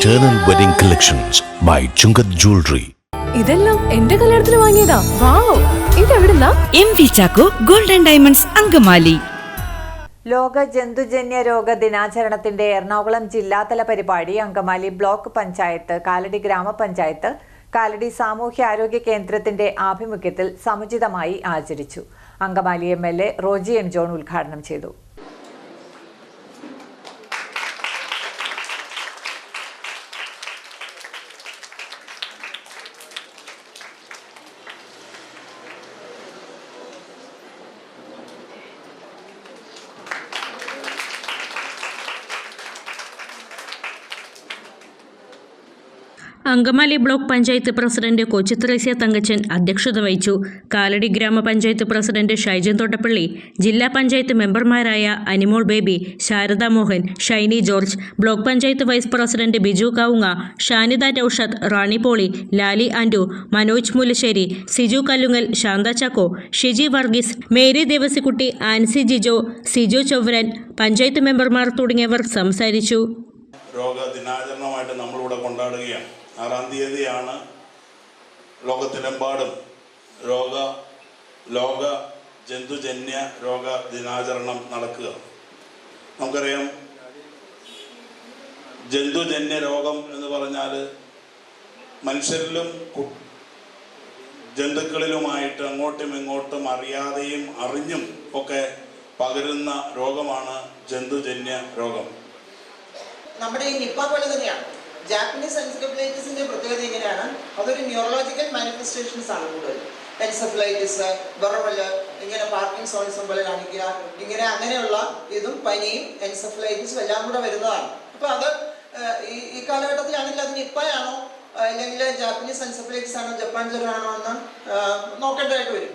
Eternal Wedding Collections by Chungath Jewelry. ഇതെല്ലാം എന്റെ കല്യാണത്തിന് വാങ്ങിയതാ. Wow ഇതെവിടുന്നാ? M V Chacko golden diamonds Angamaly. ലോക ജന്തുജന്യ രോഗ ദിനാചരണത്തിന്റെ എറണാകുളം ജില്ലാതല പരിപാടി അങ്കമാലി ബ്ലോക്ക് പഞ്ചായത്ത് കാലടി ഗ്രാമപഞ്ചായത്ത് കാലടി സാമൂഹ്യ ആരോഗ്യ കേന്ദ്രത്തിന്റെ ആഭിമുഖ്യത്തിൽ സമുചിതമായി ആചരിച്ചു. Angamaly M L A Roji M John ഉദ്ഘാടനം ചെയ്തു. അങ്കമാലി ബ്ലോക്ക് പഞ്ചായത്ത് പ്രസിഡന്റ് കൊച്ചിത്രേസ്യ തങ്കച്ചൻ അധ്യക്ഷത വഹിച്ചു. കാലടി ഗ്രാമപഞ്ചായത്ത് പ്രസിഡന്റ് ഷൈജൻ തോട്ടപ്പള്ളി ജില്ലാ പഞ്ചായത്ത് മെമ്പർമാരായ Animol Baby Sharada Mohan Shiny George block panchayat vice president Biju Kavunga Shanida Raushath Rani Poly Lali Andu Manoj Mullassery Siju Kallungal Shantha Chacko Shiji Varghese Mary Devasikutty Ancy Jijo Siju Chovran panchayat മെമ്പർമാർ തുടങ്ങിയവർ സംസാരിച്ചു. രോഗ ദിനാചരണമായിട്ട് നമ്മളിവിടെ കൊണ്ടാടുകയാണ്. ആറാം തീയതിയാണ് ലോകത്തിലെമ്പാടും രോഗ ലോക ജന്തുജന്യ രോഗ ദിനാചരണം നടക്കുക. നമുക്കറിയാം ജന്തുജന്യ രോഗം എന്ന് പറഞ്ഞാൽ മനുഷ്യരിലും ജന്തുക്കളിലുമായിട്ട് അങ്ങോട്ടും ഇങ്ങോട്ടും അറിയാതെയും അറിഞ്ഞും ഒക്കെ പകരുന്ന രോഗമാണ് ജന്തുജന്യ രോഗം. നമ്മുടെ ഈ നിപ്പ പോലെ തന്നെയാണ്. ജാപ്പനീസ് എൻസെഫലൈറ്റിസിന്റെ പ്രത്യേകത എങ്ങനെയാണ് അതൊരു ന്യൂറോളജിക്കൽ മാനിഫെസ്റ്റേഷൻസ് ആണ് കൂടുതൽ. എൻസെഫലൈറ്റിസ് വെറവൽ ഇങ്ങനെ പാർക്കിംഗ് പാർക്കിൻസോണിസം പോലെ കാണിക്കുക ഇങ്ങനെ അങ്ങനെയുള്ള ഇതും പനിയും എൻസെഫലൈറ്റിസും എല്ലാം കൂടെ വരുന്നതാണ്. അപ്പൊ അത് ഈ ഈ കാലഘട്ടത്തിലാണെങ്കിൽ അത് നിപ്പയാണോ അല്ലെങ്കിൽ ജാപ്പനീസ് എൻസെഫലൈറ്റിസ് ആണോ ജപ്പാൻ ജ്വരമാണോ എന്ന് നോക്കേണ്ടതായിട്ട് വരും.